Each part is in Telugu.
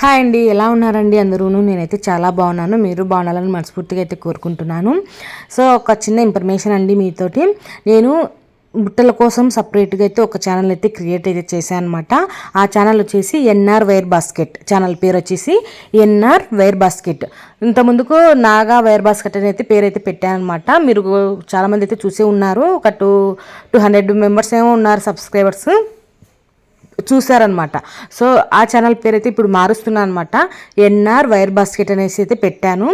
హాయ్ అండి ఎలా ఉన్నారండి అందరూను? నేనైతే చాలా బాగున్నాను. మీరు బాగుండాలని మనస్ఫూర్తిగా అయితే కోరుకుంటున్నాను. సో ఒక చిన్న ఇన్ఫర్మేషన్ అండి మీతోటి. నేను బుట్టల కోసం సపరేట్గా అయితే ఒక ఛానల్ అయితే క్రియేట్ అయితే చేశాను అనమాట ఆ ఛానల్ వచ్చేసి ఎన్ఆర్ వైర్ బాస్కెట్ ఛానల్ పేరు వచ్చేసి ఎన్ఆర్ వైర్ బాస్కెట్. ఇంత ముందుకు నాగా వైర్ బాస్కెట్ అని అయితే పేరు అయితే పెట్టాను అనమాట మీరు చాలామంది అయితే చూసే ఉన్నారు. ఒక టూ టూ హండ్రెడ్ మెంబర్స్ ఏమో ఉన్నారు సబ్స్క్రైబర్స్. చూసారనమాట సో ఆ ఛానల్ పేరు అయితే ఇప్పుడు మారుస్తున్నాను అనమాట ఎన్ఆర్ వైర్ బాస్కెట్ అనేసి అయితే పెట్టాను.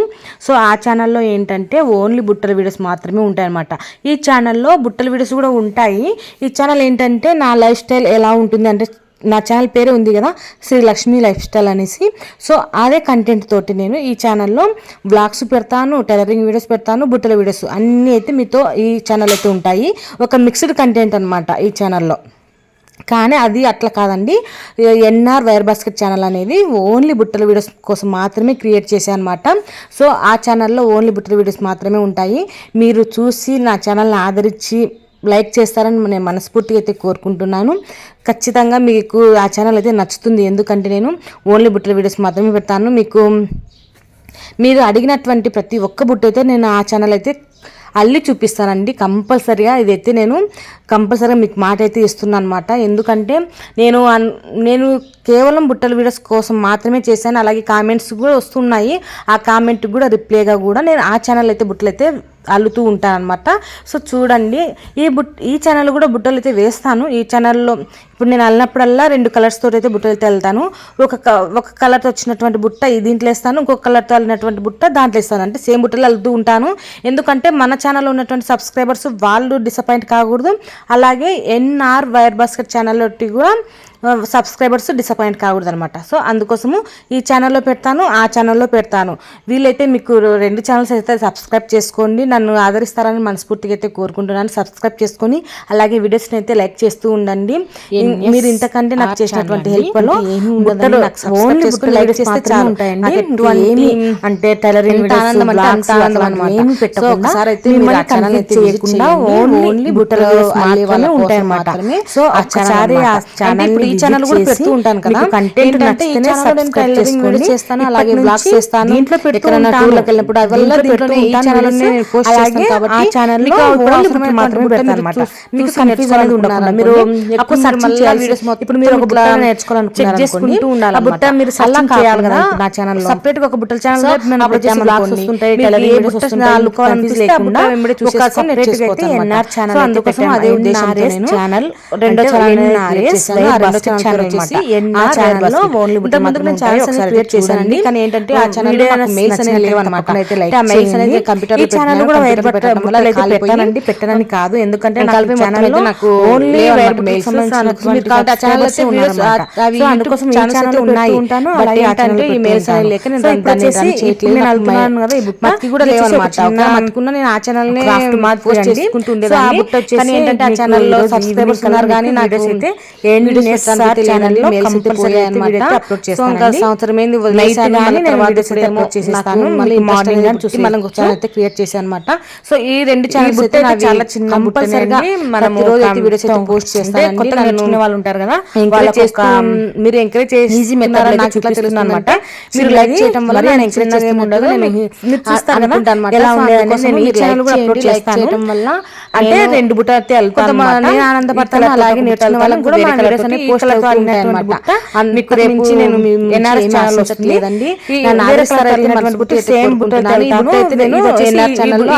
సో ఆ ఛానల్లో ఏంటంటే ఓన్లీ బుట్టల వీడియోస్ మాత్రమే ఉంటాయి అనమాట ఈ ఛానల్లో బుట్టల వీడియోస్ కూడా ఉంటాయి. ఈ ఛానల్ ఏంటంటే నా లైఫ్ స్టైల్ ఎలా ఉంటుంది అంటే నా ఛానల్ పేరే ఉంది కదా శ్రీ లక్ష్మీ లైఫ్ స్టైల్ అనేసి. సో అదే కంటెంట్ తోటి నేను ఈ ఛానల్లో బ్లాగ్స్ పెడతాను టైలరింగ్ వీడియోస్ పెడతాను బుట్టల వీడియోస్ అన్నీ అయితే మీతో ఈ ఛానల్ అయితే ఉంటాయి. ఒక మిక్స్డ్ కంటెంట్ అనమాట ఈ ఛానల్లో. కానీ అది అట్లా కాదండి. N R wire basket channel అనేది ఓన్లీ బుట్టల వీడియోస్ కోసం మాత్రమే క్రియేట్ చేశాను అనమాట సో ఆ ఛానల్లో ఓన్లీ బుట్టల వీడియోస్ మాత్రమే ఉంటాయి. మీరు చూసి నా ఛానల్ని ఆదరించి లైక్ చేస్తారని నేను మనస్ఫూర్తిగా అయితే కోరుకుంటున్నాను. ఖచ్చితంగా మీకు ఆ ఛానల్ అయితే నచ్చుతుంది. ఎందుకంటే నేను ఓన్లీ బుట్టల వీడియోస్ మాత్రమే పెడతాను. మీకు మీరు అడిగినటువంటి ప్రతి ఒక్క బుట్ట అయితే నేను ఆ ఛానల్ అయితే అల్లి చూపిస్తానండి. కంపల్సరిగా ఇదైతే నేను కంపల్సరీగా మీకు మాట అయితే ఇస్తున్నాను అనమాట ఎందుకంటే నేను నేను కేవలం బుట్టల వీడియోస్ కోసం మాత్రమే చేశాను. అలాగే కామెంట్స్ కూడా వస్తున్నాయి. ఆ కామెంట్కి కూడా రిప్లైగా కూడా నేను ఆ ఛానల్ అయితే బుట్టలు అయితే అల్లుతూ ఉంటాను అనమాట సో చూడండి ఈ బుట్ ఈ ఛానల్ కూడా బుట్టలు అయితే వేస్తాను. ఈ ఛానల్లో ఇప్పుడు నేను అల్లినప్పుడల్లా రెండు కలర్స్ తోటి అయితే బుట్టలు వెళ్తాను ఒక ఒక కలర్తో వచ్చినటువంటి బుట్ట ఈ దీంట్లో వేస్తాను. ఇంకొక కలర్తో అల్లినటువంటి బుట్ట దాంట్లో వేస్తాను. అంటే సేమ్ బుట్టలు అల్లుతూ ఉంటాను. ఎందుకంటే మన ఛానల్లో ఉన్నటువంటి సబ్స్క్రైబర్స్ వాళ్ళు డిసప్పాయింట్ కాకూడదు. అలాగే N R wire basket channel కూడా సబ్స్క్రైబర్స్ డిసప్పాయింట్ కాకూడదు అనమాట సో అందుకోసము ఈ ఛానల్లో పెడతాను ఆ ఛానల్లో పెడతాను. వీళ్ళైతే మీకు రెండు ఛానల్స్ అయితే సబ్స్క్రైబ్ చేసుకోండి. నన్ను ఆదరిస్తారని మనస్ఫూర్తిగా అయితే కోరుకుంటున్నాను. సబ్స్క్రైబ్ చేసుకొని అలాగే వీడియోస్ని అయితే లైక్ చేస్తూ ఉండండి. మీరు ఇంతకంటే నాకు చేసినటువంటి హెల్ప్లో లైక్ చేస్తే చాలా. ఉంటాయండి. అంటే టైలరింగ్ సో ఒకసారి అయితే ఛానల్ అయితే చేయకుండా ఓన్లీ బుట్టలు సో ఒకసారి ఆ ఛానల్ ఛానల్ కూడా పెడుతూ ఉంటాను కదా. కంటెంట్ నచ్చితేనే సబ్స్క్రైబ్ చేసుకోండి చేస్తాను అలాగే బ్లాగ్స్ చేస్తాను దీంట్లో పెట్టుకున్న టూర్లకు వెళ్ళినప్పుడు అవన్నీ దీంట్లో ఈ ఛానల్ పోస్ట్ చేస్తాను కాబట్టి ఆ ఛానల్లో మాత్రమే పెడతాను అన్నమాట మీకు కన్ఫ్యూజ్ అనేది ఉండకుండా మీరు ఎక్కువ సర్చ్ చేయాలి వీడియోస్ ఇప్పుడు మీరు ఒక బుట్ట నేర్చుకోవాలనుకున్నారు చేసుకుంటూ ఉండాలి బుట్ట మీరు అలా చేయాలి కదా నా ఛానల్లో. సెపరేట్గా ఒక బుట్టల ఛానల్ నేను అప్లోడ్ చేసి బ్లాగ్స్ వస్తుంటాయి టెలివిజన్ వస్తుంటాయి అల్లుకోవాలని లేకుండా ఒక సెపరేట్గా అయితే ఎన్ఆర్ ఛానల్ అందుకోసం అదే ఉద్దేశంతో నేను ఛానల్ రెండో ఛానల్ రెండో ఛానల్ వచ్చేసి ఎన్ఆర్ ఛానల్లో ఓన్లీ బుట్ట ముందు నేను ఛానల్స్ అనేది క్రియేట్ చేశానండి కానీ ఏంటంటే ఆ ఛానల్లో మెయిల్స్ అనేవి లేవు లైక్ ఆ మెయిల్స్ అనేది కంప్యూటర్ ఈ ఛానల్ కూడా వేరే పెట్టడం వల్ల అయితే పెట్టానండి పెట్టడానికి కాదు. ఎందుకంటే ఛానల్లో నాకు ఓన్లీ వేరే మెయిల్స్ మీరు కాబట్టి ఆ ఛానల్ ఉన్నాయి అందుకోసం ఈ ఛానల్ ఉన్నాయి. ఉంటాను. ఏంటంటే ఈ మెయిల్స్ అనేవి లేక నేను దాన్ని రన్ చేయట్లేదు. నేను వెళ్తున్నాను కదా ఈ బుట్ట మత్కి కూడా లేవు మత్తుకున్న నేను ఆ ఛానల్ నే పోస్ట్ చేసుకుంటూ ఉండేదాన్ని ఆ బుట్ట వచ్చేసి ఏంటంటే ఆ ఛానల్లో సబ్స్క్రైబర్స్ ఉన్నారు కానీ నాకు అయితే ఏం వీడియోస్ ఛానల్లో కంపల్సరీ అన్నమాట. అప్లోడ్ చేస్తాను సంవత్సరం ఏంది వదిలేసాను మళ్ళీ మార్నింగ్ అని చూసి మనం ఛానల్ అయితే క్రియేట్ చేశాను అనమాట సో ఈ రెండు ఛానల్స్ అయితే చాలా చిన్న కంపల్సరీగా మనం రోజు అయితే వీడియోస్ అయితే పోస్ట్ చేస్తాను కొత్త నేర్చుకునే వాళ్ళు ఉంటారు కదా వాళ్ళకి మీరు ఎంకరేజ్ చేసి ఈజీ మెథడ్ నాకు ఇట్లా తెలుస్తుంది అనమాట మీరు లైక్ చేయడం వల్ల నేను ఎంకరేజ్ ఉండదు నేను మీరు చూస్తాను కదా? ఎలా ఉండేదని నేను ఈ ఛానల్ కూడా అప్లోడ్ చేస్తాను. వల్ల అంటే రెండు బుట్ట అయితే వెళ్తాను ఆనందపడతాను అలాగే నేర్చుకునే వాళ్ళకి కూడా మన వీడియోస్ అనేవి పోస్ట్ అనమాట మీకు రేపు నేను ఎన్ఆర్ఎస్ ఛానల్ సేమ్ బుట్ట అయితే నేను N R channel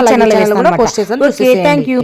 post thank you